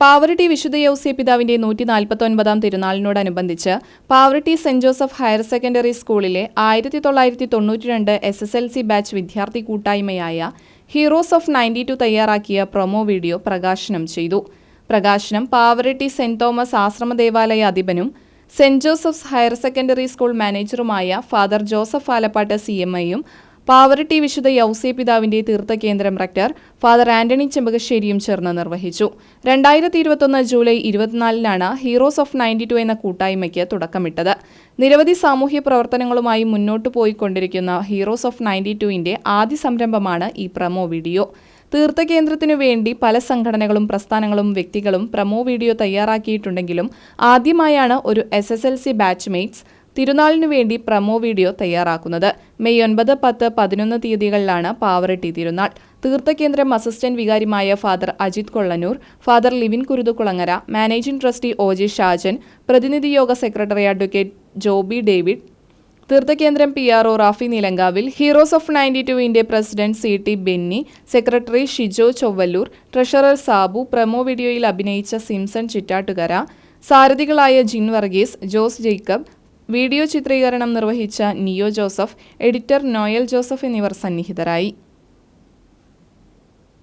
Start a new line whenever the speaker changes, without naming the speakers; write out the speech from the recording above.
പാവറട്ടി വിശുദ്ധ യൗസേ പിതാവിന്റെ നൂറ്റി നാൽപ്പത്തൊൻപതാം തിരുനാളിനോടനുബന്ധിച്ച് Pavaratti Saint Joseph higher secondary സ്കൂളിലെ ആയിരത്തി തൊള്ളായിരത്തി തൊണ്ണൂറ്റി രണ്ട് S S L C batch വിദ്യാർത്ഥി കൂട്ടായ്മയായ ഹീറോസ് ഓഫ് നയന്റി ടു തയ്യാറാക്കിയ പ്രൊമോ വീഡിയോ പ്രകാശനം ചെയ്തു. പ്രകാശനം പാവറട്ടി സെന്റ് തോമസ് ആശ്രമ ദേവാലയ അധിപനും Saint Joseph's higher secondary school മാനേജറുമായ father Joseph Alappatt C M ഐയും പാവറട്ടി വിശുദ്ധ യൗസേ പിതാവിന്റെ തീർത്ഥകേന്ദ്രം റക്ടർ ഫാദർ ആന്റണി ചെമ്പകശ്ശേരിയും ചേർന്ന് നിർവഹിച്ചു. രണ്ടായിരത്തി ഇരുപത്തൊന്ന് ജൂലൈ ഇരുപത്തിനാലിനാണ് ഹീറോസ് ഓഫ് നയന്റി ടു എന്ന കൂട്ടായ്മയ്ക്ക് തുടക്കമിട്ടത്. നിരവധി സാമൂഹ്യ പ്രവർത്തനങ്ങളുമായി മുന്നോട്ടു പോയിക്കൊണ്ടിരിക്കുന്ന ഹീറോസ് ഓഫ് നയന്റി ടുവിന്റെ ആദ്യ സംരംഭമാണ് ഈ പ്രമോ വീഡിയോ. തീർത്ഥകേന്ദ്രത്തിനു വേണ്ടി പല സംഘടനകളും പ്രസ്ഥാനങ്ങളും വ്യക്തികളും പ്രമോ വീഡിയോ തയ്യാറാക്കിയിട്ടുണ്ടെങ്കിലും ആദ്യമായാണ് ഒരു S S L C batchmates തിരുനാളിനു വേണ്ടി പ്രമോ വീഡിയോ തയ്യാറാക്കുന്നത് മെയ് ഒൻപത് പത്ത് പതിനൊന്ന് തീയതികളിലാണ് പാവറട്ടി തിരുനാൾ. തീർത്ഥകേന്ദ്രം assistant വികാരിമായ father Ajith Kollannur father Livin Kuruthukulangara managing trustee O J Shajan പ്രതിനിധി യോഗ secretary advocate Joby David തീർത്ഥകേന്ദ്രം P R O Rafi Nilankavil heroes of ninety ടുവിന്റെ president C T Benny secretary Shijo Chowallur treasurer Sabu promo വീഡിയോയിൽ അഭിനയിച്ച Simpson Chittattukara സാരഥികളായ Jin Varghese Jose Jacob video ചിത്രീകരണം നിർവഹിച്ച നിയോ Joseph editor Noel Joseph എന്നിവർ സന്നിഹിതരായി.